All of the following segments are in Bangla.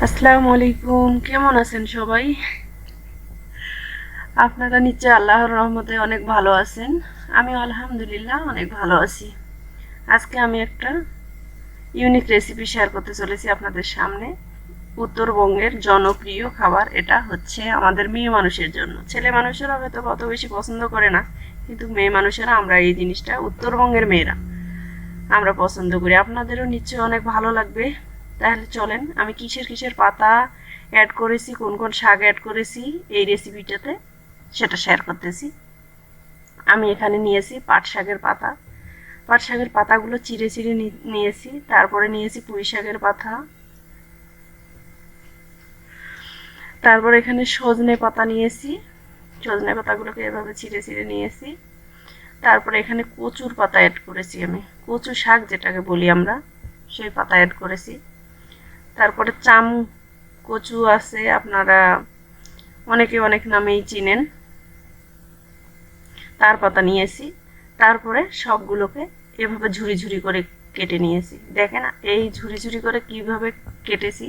আসসালামু আলাইকুম, কেমন আছেন সবাই? আপনারা নিশ্চয় আল্লাহর রহমতে অনেক ভালো আছেন। আমি আলহামদুলিল্লাহ অনেক ভালো আছি। আজকে আমি একটা ইউনিক রেসিপি শেয়ার করতে চলেছি আপনাদের সামনে। উত্তরবঙ্গের জনপ্রিয় খাবার এটা হচ্ছে আমাদের মেয়ে মানুষের জন্য। ছেলে মানুষেরা হয়তো অত বেশি পছন্দ করে না, কিন্তু মেয়ে মানুষেরা আমরা এই জিনিসটা উত্তরবঙ্গের মেয়েরা আমরা পছন্দ করি। আপনাদেরও নিশ্চয়ই অনেক ভালো লাগবে। তাহলে চলেন, আমি কিসের কিসের পাতা অ্যাড করেছি, কোন কোন শাক অ্যাড করেছি, এই রেসিপিটাতে সেটা শেয়ার করতেছি। আমি এখানে নিয়েছি পাট শাকের পাতা। পাট শাকের পাতাগুলো চিড়ে চিড়ে নিয়েছি, তারপরে নিয়েছি পুঁই শাকের পাতা। তারপর এখানে সজনে পাতা নিয়েছি, সজনে পাতাগুলোকে এভাবে চিড়ে চিড়ে নিয়েছি। তারপরে এখানে কচুর পাতা অ্যাড করেছি আমি। কচু শাক যেটাকে বলি আমরা, সেই পাতা অ্যাড করেছি। তারপরে চাম কচু আছে, আপনারা অনেকে অনেক নামেই চিনেন। তার পাতা নিয়েছি, তারপরে সবগুলোকে এভাবে ঝুরি ঝুরি করে কেটে নিয়েছি। দেখেন, এই ঝুরি ঝুরি করে কীভাবে কেটেছি,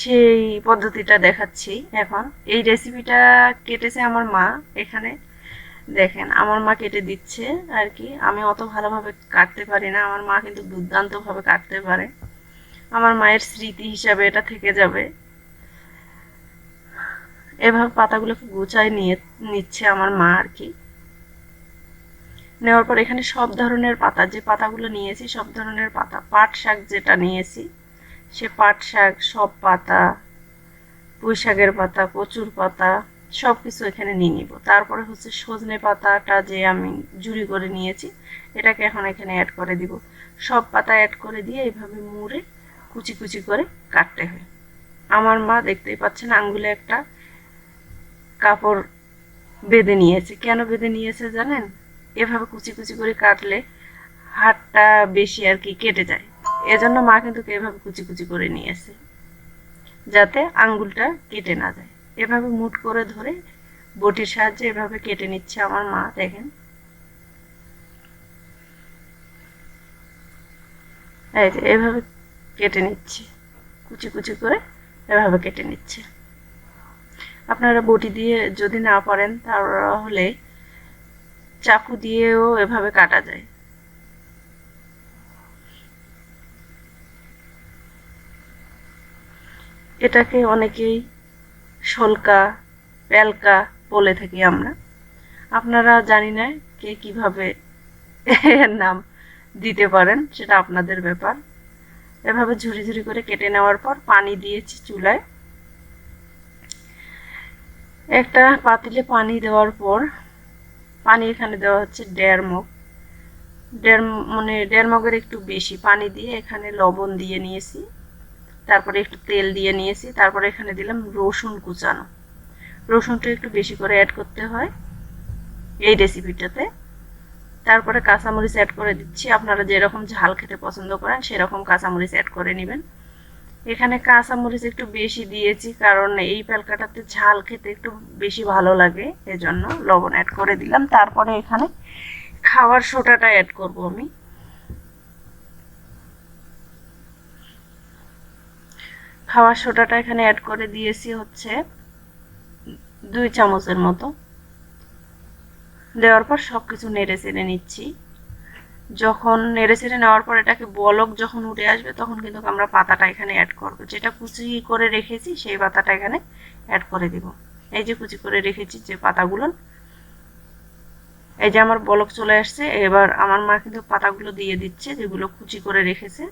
সেই পদ্ধতিটা দেখাচ্ছি এখন। এই রেসিপিটা কেটেছে আমার মা এখানে। দেখেন, আমার মা কেটে দিচ্ছে আর কি। আমি অত ভালোভাবে কাটতে পারি না, আমার মা কিন্তু দুর্দান্তভাবে কাটতে পারে। আমার মায়ের স্মৃতি হিসাবে এটা থেকে যাবে। এভাবে পাতাগুলোকে গুছায় নিয়ে নিচ্ছে আমার মা আর কি। নেওয়ার পর এখানে সব ধরনের পাতা, যে পাতাগুলো নিয়েছি, সব ধরনের পাতা। পাট শাক যেটা নিয়েছি, সে পাট শাক, সব পাতা, পুঁই শাকের পাতা, কচুর পাতা সব কিছু এখানে নিয়ে নিব। তারপরে হচ্ছে সজনে পাতাটা যে আমি জুড়ি করে নিয়েছি, এটাকে এখন এখানে অ্যাড করে দিব। সব পাতা অ্যাড করে দিয়ে এইভাবে মুড়ে কুচি কুচি করে কাটতে হয়। আমার মা দেখতেই পাচ্ছেন আঙ্গুলে একটা কাপড় বেঁধে নিয়েছে। কেন বেঁধে নিয়েছে জানেন? এভাবে কুচি কুচি করে কাটলে হাতটা বেশি আর কি কেটে যায়। এজন্য মা কিন্তু এভাবে কুচি কুচি করে নিয়েছে, যাতে আঙ্গুলটা কেটে না যায়। এভাবে মুট করে ধরে বটির সাহায্যে এভাবে কেটে নিচ্ছে আমার মা, দেখেন। এভাবে কেটে নিচ্ছে। কুচি কুচি করে এভাবে কেটে নিচ্ছে। আপনারা বটি দিয়ে যদি না পারেন তাহলে চাকু দিয়েও এভাবে কাটা যায়। এটাকে অনেকেই শলকা, প্যালকা বলে থাকি আমরা। আপনারা জানি না কে কীভাবে নাম দিতে পারেন, সেটা আপনাদের ব্যাপার। এভাবে ঝুরি ঝুরি করে কেটে নেওয়ার পর পানি দিয়েছি চুলায়। একটা পাতিলে পানি দেওয়ার পর, পানি এখানে দেওয়া হচ্ছে দেড় মগ। দেড় মানে দেড় মগের একটু বেশি পানি দিয়ে এখানে লবণ দিয়ে নিয়েছি। তারপরে একটু তেল দিয়ে নিয়েছি। তারপরে এখানে দিলাম রসুন কুচানো। রসুনটা একটু বেশি করে অ্যাড করতে হয় এই রেসিপিটাতে তারপরে কাঁচামরিচ অ্যাড করে দিচ্ছি। আপনারা যেরকম ঝাল খেতে পছন্দ করেন, সেরকম কাঁচামরিচ অ্যাড করে নেবেন। এখানে কাঁচামরিচ একটু বেশি দিয়েছি, কারণ এই প্যালকাটাতে ঝাল খেতে একটু বেশি ভালো লাগে, এজন্য লবণ অ্যাড করে দিলাম। তারপরে এখানে খাওয়ার সোটাটা অ্যাড করব আমি। খাওয়ার সোটাটা এখানে অ্যাড করে দিয়েছি হচ্ছে দুই চামচের মতো। দেওয়ার পর সব কিছু নেড়ে চেড়ে নিচ্ছি। যখন নেড়ে চেড়ে নেওয়ার পর এটাকে বলক যখন উঠে আসবে, তখন কিন্তু আমরা পাতাটা এখানে অ্যাড করব। যেটা কুচি করে রেখেছি, সেই পাতাটা এখানে অ্যাড করে দিব। এই যে কুচি করে রেখেছি যে পাতাগুলো। এই যে আমার বলক চলে আসছে, এবার আমার মা কিন্তু পাতাগুলো দিয়ে দিচ্ছে, যেগুলো কুচি করে রেখেছে।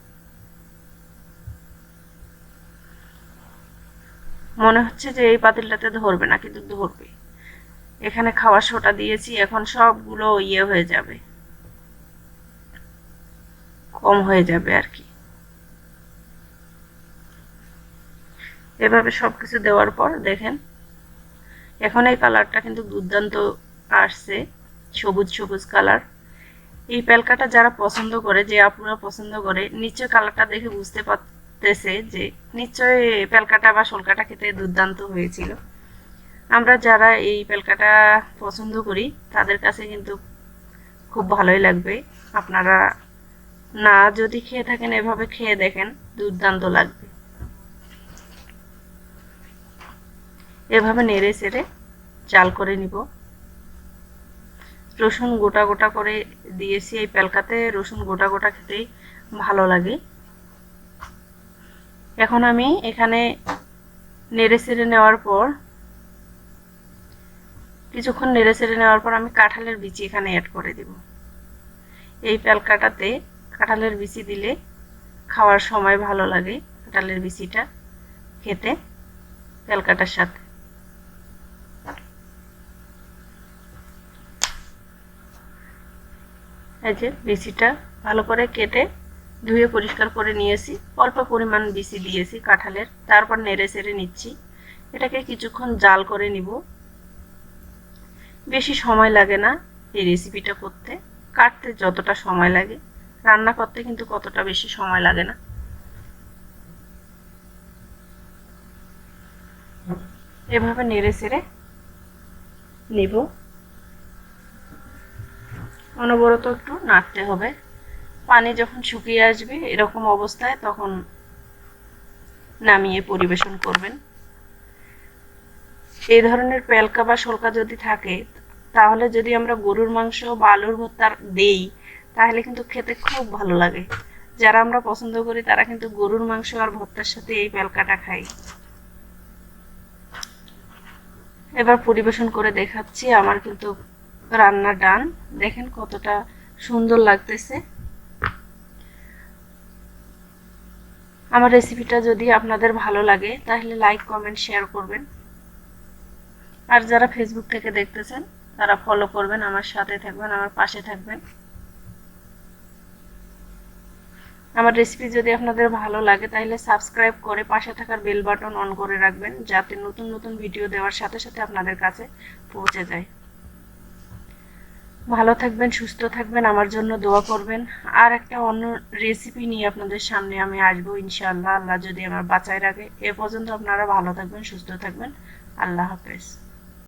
মনে হচ্ছে যে এই পাতিলটাতে ধরবে না, কিন্তু ধরবে এখানে খাওয়ার সোটা দিয়েছি, এখন সবগুলো ইয়ে হয়ে যাবে। কম হয়ে যাবে আর কি। এভাবে সব কিছু দেওয়ার পর দেখেন, এখন এই কালারটা কিন্তু দুর্দান্ত আসছে, সবুজ সবুজ কালার। এই প্যালকাটা যারা পছন্দ করে, যে আপুরা পছন্দ করে নিশ্চয় কালারটা দেখে বুঝতে পারতেছে যে নিশ্চয় প্যালকাটা বা শোলকাটা খেতে দুর্দান্ত হয়েছিল। আমরা যারা এই প্যালকাটা পছন্দ করি, তাদের কাছে কিন্তু খুব ভালোই লাগবে। আপনারা না যদি খেয়ে থাকেন, এভাবে খেয়ে দেখেন, দুর্দান্ত লাগবে। এভাবে নেড়ে চেড়ে চাল করে নিব। রসুন গোটা গোটা করে দিয়েছি এই প্যালকাতে রসুন গোটা গোটা খেতেই ভালো লাগে। এখন আমি এখানে নেড়ে চেড়ে নেওয়ার পর কিছুক্ষণ নেড়ে চেড়ে নেওয়ার পর আমি কাঁঠালের বিচি এখানে অ্যাড করে দেব। এই প্যালকাটাতে কাঁঠালের বিচি দিলে খাওয়ার সময় ভালো লাগে কাঁঠালের বিচিটা খেতে প্যালকাটার সাথে। এই যে বিচিটা ভালো করে কেটে ধুয়ে পরিষ্কার করে নিয়েছি, অল্প পরিমাণ বিচি দিয়েছি কাঁঠালের, তারপর নেড়ে চেড়ে নিচ্ছি। এটাকে কিছুক্ষণ জাল করে নিব। বেশি সময় লাগে না এই রেসিপিটা করতে। কাটতে যতটা সময় লাগে। রান্না করতে কিন্তু কতটা বেশি সময় লাগে না। এভাবে নেড়ে চেড়ে নিব। অনবরত একটু নাড়তে হবে। পানি যখন শুকিয়ে আসবে এরকম অবস্থায় তখন নামিয়ে পরিবেশন করবেন। এই ধরনের পেলকা বা শোলকা যদি থাকে তাহলে যদি আমরা গরুর মাংস বা আলুর ভর্তা দেই, তাহলে কিন্তু খেতে খুব ভালো লাগে। যারা আমরা পছন্দ করি, তারা কিন্তু গরুর মাংস আর ভর্তার সাথে এই পেলকাটা খাই এবার পরিবেশন করে দেখাচ্ছি আমার কিন্তু রান্না ডান। দেখেন কতটা সুন্দর লাগতেছে। আমার রেসিপিটা যদি আপনাদের ভালো লাগে, তাহলে লাইক, কমেন্ট, শেয়ার করবেন। আর যারা ফেসবুক থেকে দেখতেছেন তারা ফলো করবেন, আমার সাথে থাকবেন, আমার পাশে থাকবেন। আমার রেসিপি যদি আপনাদের ভালো লাগে, তাহলে সাবস্ক্রাইব করে পাশে থাকার বেল বাটন অন করে রাখবেন, যাতে নতুন নতুন ভিডিও দেওয়ার সাথে সাথে আপনাদের কাছে পৌঁছে যায়। ভালো থাকবেন, সুস্থ থাকবেন, আমার জন্য দোয়া করবেন। আর একটা অন্য রেসিপি নিয়ে আপনাদের সামনে আমি আসব, ইনশাআল্লাহ। আল্লাহ যদি আমার বাঁচায় রাখে, এ পর্যন্ত আপনারা ভালো থাকবেন, সুস্থ থাকবেন। আল্লাহ হাফেজ।